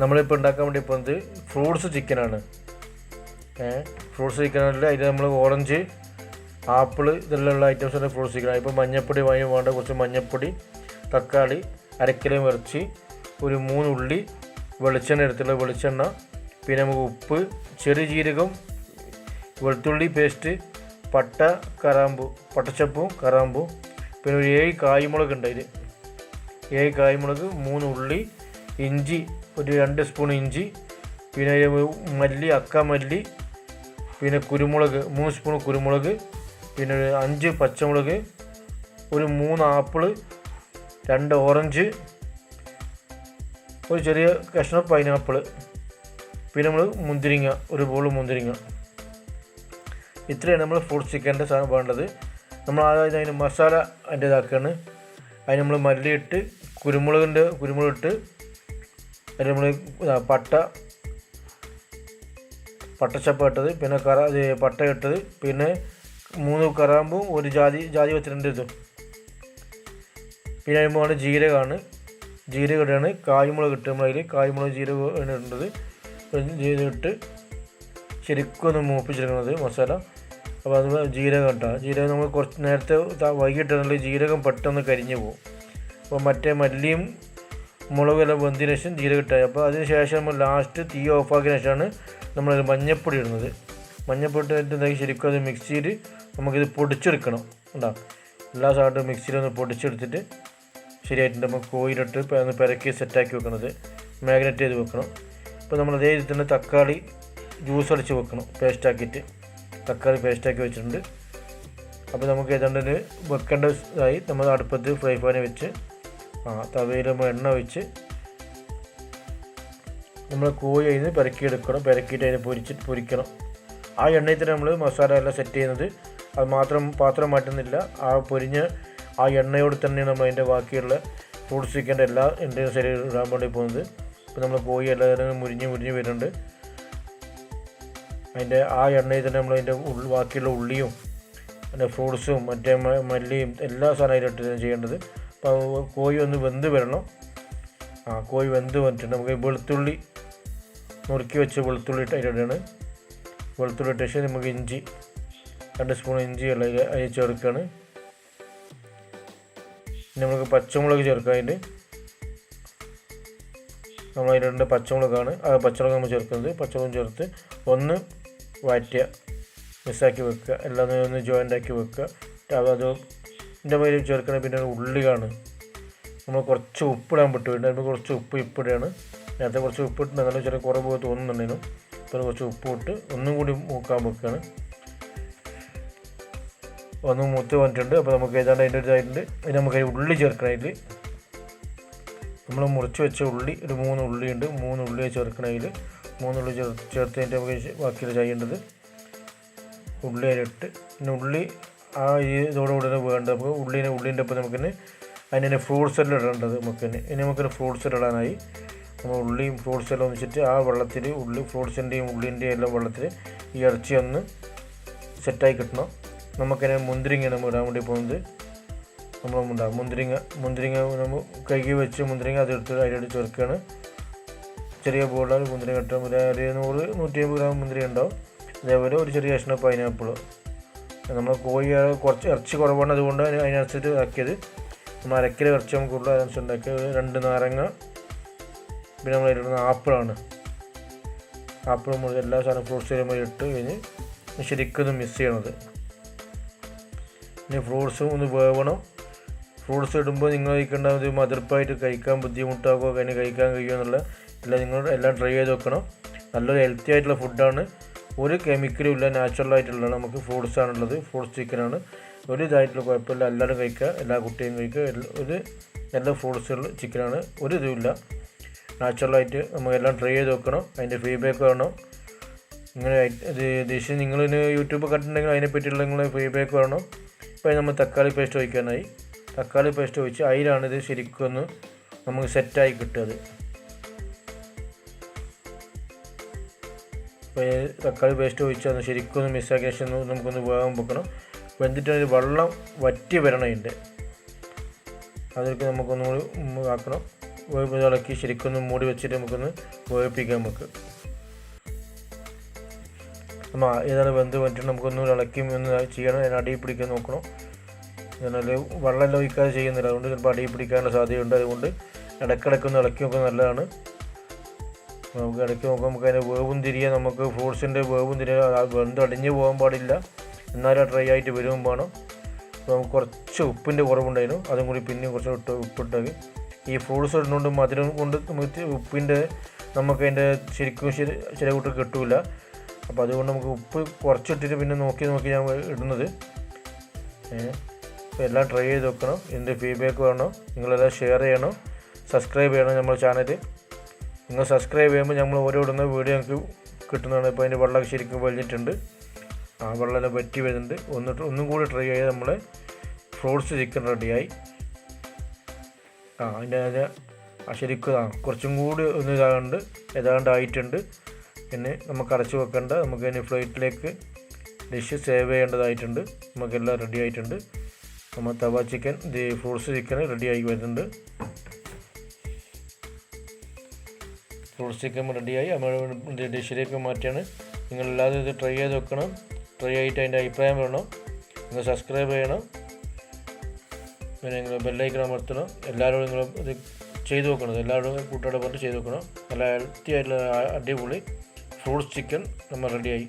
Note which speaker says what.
Speaker 1: നമ്മളിപ്പോൾ ഉണ്ടാക്കാൻ വേണ്ടി പോകുന്നത് ഫ്രൂട്ട്സ് ചിക്കനാണ്. ഫ്രൂട്ട്സ് ചിക്കനാണ് അതിൽ നമ്മൾ ഓറഞ്ച് ആപ്പിൾ ഇതെല്ലാം ഐറ്റംസ് ഉണ്ട് ഫ്രൂട്ട്സ് ചിക്കൻ. ഇപ്പോൾ മഞ്ഞപ്പൊടി വാങ്ങി വേണ്ട കുറച്ച് മഞ്ഞപ്പൊടി തക്കാളി അരക്കിലോ ഇറച്ചി ഒരു മൂന്ന് ഉള്ളി വെളിച്ചെണ്ണ എടുത്തുള്ള വെളിച്ചെണ്ണ പിന്നെ നമുക്ക് ഉപ്പ് ചെറിയ ജീരകം വെളുത്തുള്ളി പേസ്റ്റ് പട്ട കറാമ്പു പട്ടച്ചപ്പും കറാമ്പും പിന്നെ ഒരു ഏഴ് കായ്മുളക് ഉണ്ട് അതിൽ ഏഴ് കായ്മുളക് മൂന്ന് ഉള്ളി ഇഞ്ചി ഒരു രണ്ട് സ്പൂൺ ഇഞ്ചി പിന്നെ മല്ലി അക്ക മല്ലി പിന്നെ കുരുമുളക് മൂന്ന് സ്പൂൺ കുരുമുളക് പിന്നെ ഒരു അഞ്ച് പച്ചമുളക് ഒരു മൂന്ന് ആപ്പിൾ രണ്ട് ഓറഞ്ച് ഒരു ചെറിയ കഷ്ണം പൈനാപ്പിൾ പിന്നെ നമ്മൾ മുന്തിരിങ്ങ ഒരു ബോൾ മുന്തിരിങ്ങ. ഇത്രയാണ് നമ്മൾ ഫ്രൂട്ട് ചിക്കന്റെ സാധനം വേണ്ടത്. നമ്മൾ ആദ്യം അതിന് മസാല അതിന്റെ ഇതാക്കുകയാണ് അതിന് നമ്മൾ മല്ലിയിട്ട് കുരുമുളകിന്റെ കുരുമുളക് ഇട്ട് നമ്മൾ പട്ട പട്ടച്ചപ്പ ഇട്ടത് പിന്നെ കറ പട്ട ഇട്ടത് പിന്നെ മൂന്ന് കറാമ്പും ഒരു ജാതി ജാതി വെച്ചിട്ടുണ്ട് ഇതും. പിന്നെ അതിന് ജീരകമാണ്. ജീരകം ഇടുകയാണ് കായ്മുളക് ഇട്ട് നമ്മൾ അതിൽ കായ്മുളക് ജീരകം ഇടേണ്ടത്. ജീരകം ഇട്ട് ശരിക്കും ഒന്ന് മൂപ്പിച്ചെടുക്കുന്നത് മസാല. അപ്പോൾ അത് ജീരകം ഇട്ടാൽ ജീരകം നമ്മൾ കുറച്ച് നേരത്തെ വൈകിട്ടാണെങ്കിൽ ജീരകം പെട്ടെന്ന് കരിഞ്ഞു പോകും അപ്പോൾ മറ്റേ മല്ലിയും മുളകെല്ലാം വെന്തിന് ശേഷം ജീരകം ഇട്ടാൽ അപ്പോൾ അതിന് ശേഷം നമ്മൾ ലാസ്റ്റ് തീ ഓഫാക്കിയ ശേഷമാണ് നമ്മൾ മഞ്ഞപ്പൊടി ഇടുന്നത്. മഞ്ഞപ്പൊടി ഇട്ടിട്ട് എന്താക്കി ശരിക്കും അത് മിക്സിയിൽ നമുക്കിത് പൊടിച്ചെടുക്കണം. ഉണ്ടാ എല്ലാ സാധനവും മിക്സിയിൽ ഒന്ന് പൊടിച്ചെടുത്തിട്ട് ശരിയായിട്ടുണ്ട്. നമ്മൾ കോയിലിട്ട് ഒന്ന് പെരക്കി സെറ്റാക്കി വെക്കണത്. മാഗ്നറ്റ് ചെയ്ത് വെക്കണം. ഇപ്പോൾ നമ്മൾ അതേ രീതിയിൽ തന്നെ തക്കാളി ജ്യൂസ് അടിച്ച് വെക്കണം. പേസ്റ്റാക്കിയിട്ട് തക്കാളി പേസ്റ്റാക്കി വെച്ചിട്ടുണ്ട്. അപ്പോൾ നമുക്ക് ഏതാണ്ട് വെക്കേണ്ട ഇതായി. നമ്മൾ അടുപ്പത്ത് ഫ്രൈ പാനിൽ വെച്ച് ആ തവയിൽ നമ്മൾ എണ്ണ ഒഴിച്ച് നമ്മൾ കോഴി അതിന് പെരക്കിയെടുക്കണം പെരക്കിയിട്ട് അതിനെ പൊരിച്ചിട്ട് പൊരിക്കണം. ആ എണ്ണയിൽ തന്നെ നമ്മൾ മസാല എല്ലാം സെറ്റ് ചെയ്യുന്നത്. അത് മാത്രം പാത്രം മാറ്റുന്നില്ല. ആ പൊരിഞ്ഞ ആ എണ്ണയോട് തന്നെയാണ് നമ്മൾ അതിന്റെ ബാക്കിയുള്ള ഫ്രൂട്ട്സ് ചിക്കന്റെ എല്ലാ എന്റെ ശരി ഇടാൻ വേണ്ടി പോകുന്നത്. ഇപ്പോൾ നമ്മൾ കോഴി എല്ലാം മുരിഞ്ഞ് മുരിഞ്ഞ് വരുന്നുണ്ട്. അതിന്റെ ആ എണ്ണയിൽ തന്നെ നമ്മൾ അതിന്റെ ബാക്കിയുള്ള ഉള്ളിയും പിന്നെ ഫ്രൂട്ട്സും മറ്റേ മല്ലിയും എല്ലാ സാധനവും അതിലിട്ട് ചെയ്യേണ്ടത്. കോഴി ഒന്ന് വെന്ത് വരണം. ആ കോഴി വെന്ത് വന്നിട്ടുണ്ട്. നമുക്ക് വെളുത്തുള്ളി നുറുക്കി വെച്ച് വെളുത്തുള്ളി ഇട്ട് അതിലിടാണ് വെളുത്തുള്ളി ഇട്ട ശേഷം നമുക്ക് ഇഞ്ചി രണ്ട് സ്പൂൺ ഇഞ്ചി ഉള്ള അതിൽ ചേർക്കുകയാണ് പിന്നെ നമുക്ക് പച്ചമുളക് ചേർക്കാം അതിൽ നമ്മൾ അതിൽ രണ്ട് പച്ചമുളകാണ്. ആ പച്ചമുളക് നമ്മൾ ചേർക്കുന്നത്. പച്ചമുളകും ചേർത്ത് ഒന്ന് വഴറ്റുക. മിസ്സാക്കി വെക്കുക. എല്ലാം ഒന്ന് ജോയിന്റ് ആക്കി വെക്കുക. അത് ഇതിന്റെ മേലെ ചേർക്കണ പിന്നെ ഉള്ളിയാണ്. നമ്മൾ കുറച്ച് ഉപ്പിടാൻ പറ്റും നമ്മൾ കുറച്ച് ഉപ്പ് ഇപ്പിടുകയാണ്. നേരത്തെ കുറച്ച് ഉപ്പിട്ട് നല്ല ചെറിയ കുറവ് തോന്നുന്നുണ്ടെങ്കിലും ഇപ്പോൾ കുറച്ച് ഉപ്പ് ഇട്ട് ഒന്നും കൂടി മൂക്കാൻ വെക്കുകയാണ്. ഒന്ന് മൂത്ത് വന്നിട്ടുണ്ട്. അപ്പോൾ നമുക്ക് ഏതാണ്ട് അതിന്റെ ഇതായിട്ടുണ്ട്. ഇനി നമുക്ക് അതിൽ ഉള്ളി ചേർക്കണം അതിൽ നമ്മൾ മുറിച്ച് വെച്ച ഉള്ളി ഒരു മൂന്ന് ഉള്ളി ഉണ്ട്. മൂന്ന് ഉള്ളി ചേർക്കണം അതിൽ മൂന്ന് ഉള്ളി ചേർ ചേർത്ത് കഴിഞ്ഞിട്ട് നമുക്ക് ബാക്കിയുള്ള ചെയ്യേണ്ടത് ഉള്ളി അതിലിട്ട്. പിന്നെ ഉള്ളി ആ ഈ ഇതോടുകൂടി വേണ്ട. നമുക്ക് ഉള്ളിനെ ഉള്ളിന്റെ ഒപ്പം നമുക്കിന് അതിന് ഫ്രൂട്ട്സ് എല്ലാം ഇടേണ്ടത് നമുക്കിന്. ഇനി നമുക്കിന് ഫ്രൂട്ട്സ് ഇടാനായി നമ്മൾ ഉള്ളിയും ഫ്രൂട്ട്സ് എല്ലാം ഒന്നിച്ചിട്ട് ആ വെള്ളത്തിൽ ഉള്ളി ഫ്രൂട്ട്സിന്റെയും ഉള്ളിന്റെയും എല്ലാം വെള്ളത്തിൽ ഈ ഇറച്ചി ഒന്ന് സെറ്റായി കിട്ടണം. നമുക്കതിനെ മുന്തിരിങ്ങ നമ്മൾ ഇടാൻ വേണ്ടി പോകുന്നത്. നമ്മൾ ഉണ്ടാകും മുന്തിരിങ്ങ മുന്തിരിങ്ങ നമ്മൾ കൈകി വെച്ച് മുന്തിരിങ്ങ അതെടുത്ത് അതിലോട്ട് ചേർക്കുകയാണ്. ചെറിയ ബോർഡാണ് മുന്തിരിങ്ങ ഇട്ടാൽ ഒരു നൂറ് നൂറ്റി അമ്പത് ഗ്രാം മുന്തിരി ഉണ്ടാവും. അതേപോലെ ഒരു ചെറിയ കഷ്ണം പൈനാപ്പിൾ നമ്മൾ കോഴി കുറച്ച് ഇറച്ചി കുറവാണ് അതുകൊണ്ട് അതിന് അതിനനുസരിച്ച് ആക്കിയത് നമ്മൾ അരക്കിലോ ഇറച്ചി നമുക്ക് കൂടുതൽ അതിനനുസരിച്ച് ഉണ്ടാക്കിയത്. രണ്ട് നാരങ്ങ പിന്നെ നമ്മൾ ഇടുന്ന ആപ്പിളാണ്. ആപ്പിൾ നമ്മൾ എല്ലാ സാധനം ഫ്രൂട്ട്സും നമ്മൾ ഇട്ട് കഴിഞ്ഞ് ശരിക്കും മിക്സ് ചെയ്യണത്. ഇനി ഫ്രൂട്ട്സും ഒന്ന് വേവണം. ഫ്രൂട്ട്സ് ഇടുമ്പോൾ നിങ്ങൾ കഴിക്കേണ്ട ഒരു മതിർപ്പായിട്ട് കഴിക്കാൻ ബുദ്ധിമുട്ടാകുമോ അതിന് കഴിക്കാൻ കഴിയുമോ എന്നുള്ള എല്ലാം നിങ്ങൾ എല്ലാം ട്രൈ ചെയ്ത് വെക്കണം നല്ലൊരു ഹെൽത്തി ആയിട്ടുള്ള ഫുഡാണ് ഒരു കെമിക്കലും ഇല്ല നാച്ചുറൽ ആയിട്ടുള്ള നമുക്ക് ഫ്രൂട്ട്സ് ആണുള്ളത്. ഫ്രൂട്ട്സ് ചിക്കനാണ് ഒരു ഇതായിട്ടുള്ള കുഴപ്പമില്ല. എല്ലാവരും കഴിക്കുക. എല്ലാ കുട്ടിയും കഴിക്കുക. എല്ലാ- ഒരു നല്ല ഫ്രൂട്ട്സുള്ള ചിക്കനാണ് ഒരു ഇതുമില്ല നാച്ചുറലായിട്ട് നമുക്കെല്ലാം ട്രൈ ചെയ്ത് നോക്കണം. അതിന്റെ ഫീഡ്ബാക്ക് വേണം. ഇങ്ങനെ ഇത് ഡിഷ് നിങ്ങളിന് യൂട്യൂബ് കണ്ടിട്ടുണ്ടെങ്കിൽ അതിനെ പറ്റിയുള്ള നിങ്ങളെ ഫീഡ്ബാക്ക് വേണം. ഇപ്പോൾ നമ്മൾ തക്കാളി പേസ്റ്റ് ഒഴിക്കാനായി. തക്കാളി പേസ്റ്റ് ഒഴിച്ച് അതിലാണ് ഇത് ശരിക്കും ഒന്ന് നമുക്ക് സെറ്റായി കിട്ടുന്നത് തക്കാളി പേസ്റ്റ് ഒഴിച്ചാൽ അത് ശരിക്കും ഒന്ന് മിസ്സാക്കിയ ശേഷം നമുക്കൊന്ന് വേഗം വെക്കണം. വെന്തിട്ട് അതിൽ വെള്ളം വറ്റി വരണതിന്റെ അതിലേക്ക് നമുക്കൊന്നും കൂടി ആക്കണം. വേവ് ഇളക്കി ശരിക്കൊന്ന് മൂടി വെച്ചിട്ട് നമുക്കൊന്ന് വേവിപ്പിക്കാം നമുക്ക്. നമ്മൾ ഏതാണ് വെന്ത് വന്നിട്ട് നമുക്കൊന്ന് ഇളക്കി ഒന്ന് ചെയ്യണം. അതിന് അടിയിൽ പിടിക്കാൻ നോക്കണം. എന്നാൽ വെള്ളം ഒഴിക്കാതെ ചെയ്യുന്നില്ല. അതുകൊണ്ട് ചിലപ്പോൾ അടിയിൽ പിടിക്കാനുള്ള സാധ്യതയുണ്ട്. അതുകൊണ്ട് ഇടയ്ക്കിടയ്ക്ക് ഒന്ന് ഇളക്കി നോക്കുന്നത് നല്ലതാണ്. നമുക്ക് ഇടയ്ക്ക് നോക്കാം നമുക്ക് അതിന്റെ വേവും തിരികെ നമുക്ക് ഫ്രൂട്ട്സിന്റെ വേവും തിരിയാൻ വെന്ത് അടിഞ്ഞു പോകാൻ പാടില്ല. എന്നാലും ഡ്രൈ ആയിട്ട് വരുമ്പോൾ വേണം. അപ്പോൾ നമുക്ക് കുറച്ച് ഉപ്പിന്റെ കുറവുണ്ടായിരുന്നു. അതും കൂടി പിന്നെയും കുറച്ച് ഇട്ട് ഉപ്പിട്ടൊക്കെ. ഈ ഫ്രൂട്ട്സ് ഇടുന്നതുകൊണ്ട് മധുരം കൊണ്ട് നമുക്ക് ഉപ്പിന്റെ നമുക്ക് അതിന്റെ ശരിക്കും ശരി ചില കൂട്ടർ കിട്ടില്ല അപ്പോൾ അതുകൊണ്ട് നമുക്ക് ഉപ്പ് കുറച്ചിട്ടിട്ട് പിന്നെ നോക്കി നോക്കി ഞാൻ ഇടുന്നത്. അപ്പോൾ എല്ലാം ട്രൈ ചെയ്ത് വെക്കണം എന്റെ ഫീഡ്ബാക്ക് വേണം നിങ്ങളെല്ലാം ഷെയർ ചെയ്യണം. സബ്സ്ക്രൈബ് ചെയ്യണം നമ്മുടെ ചാനൽ നിങ്ങൾ സബ്സ്ക്രൈബ് ചെയ്യുമ്പോൾ നമ്മൾ ഓരോ ഇടുന്ന വീഡിയോ ഞങ്ങൾക്ക് കിട്ടുന്നതാണ്. ഇപ്പോൾ അതിന്റെ വെള്ളം ശരിക്കും വലിഞ്ഞിട്ടുണ്ട് ആ വെള്ളം വറ്റി വരുന്നുണ്ട്. ഒന്ന് ഒന്നും കൂടി ട്രൈ ചെയ്ത് നമ്മൾ ഫ്രൂട്ട്സ് ചിക്കൻ റെഡിയായി ആ അതിന്റെ അതിന്റെ ശരിക്കും ആ കുറച്ചും കൂടി ഒന്ന് ഇതാകുന്നുണ്ട് ഏതാണ്ട് ആയിട്ടുണ്ട് പിന്നെ നമുക്ക് അടച്ചു വെക്കേണ്ട നമുക്ക് ഇനി ഫ്ലൈറ്റിലേക്ക് ഡിഷ് സേവ് ചെയ്യേണ്ടതായിട്ടുണ്ട്. നമുക്കെല്ലാം റെഡി ആയിട്ടുണ്ട്. നമ്മൾ തവ ചിക്കൻ ഫ്രൂട്ട്സ് ചിക്കൻ റെഡിയായി വരുന്നുണ്ട്. ചിക്കൻ റെഡിയായി അമ്മയുടെ ഡിഷിലേക്ക് മാറ്റിയാണ്. എല്ലാവരും ഇത് ട്രൈ ചെയ്ത് വെക്കണം ട്രൈ ആയിട്ട് അതിന്റെ അഭിപ്രായം വേണം നിങ്ങൾ സബ്സ്ക്രൈബ് ചെയ്യണം. പിന്നെ നിങ്ങൾ ബെല്ലൈക്കൺ അമർത്തണം. എല്ലാവരും നിങ്ങൾ ഇത് ചെയ്ത് നോക്കണം. എല്ലാവരും കൂട്ടുകാരെ പറഞ്ഞിട്ട് ചെയ്ത് നോക്കണം. നല്ല ഹെൽത്തി ആയിട്ടുള്ള അടിപൊളി ഫ്രൂട്ട്സ് ചിക്കൻ നമ്മൾ റെഡിയായി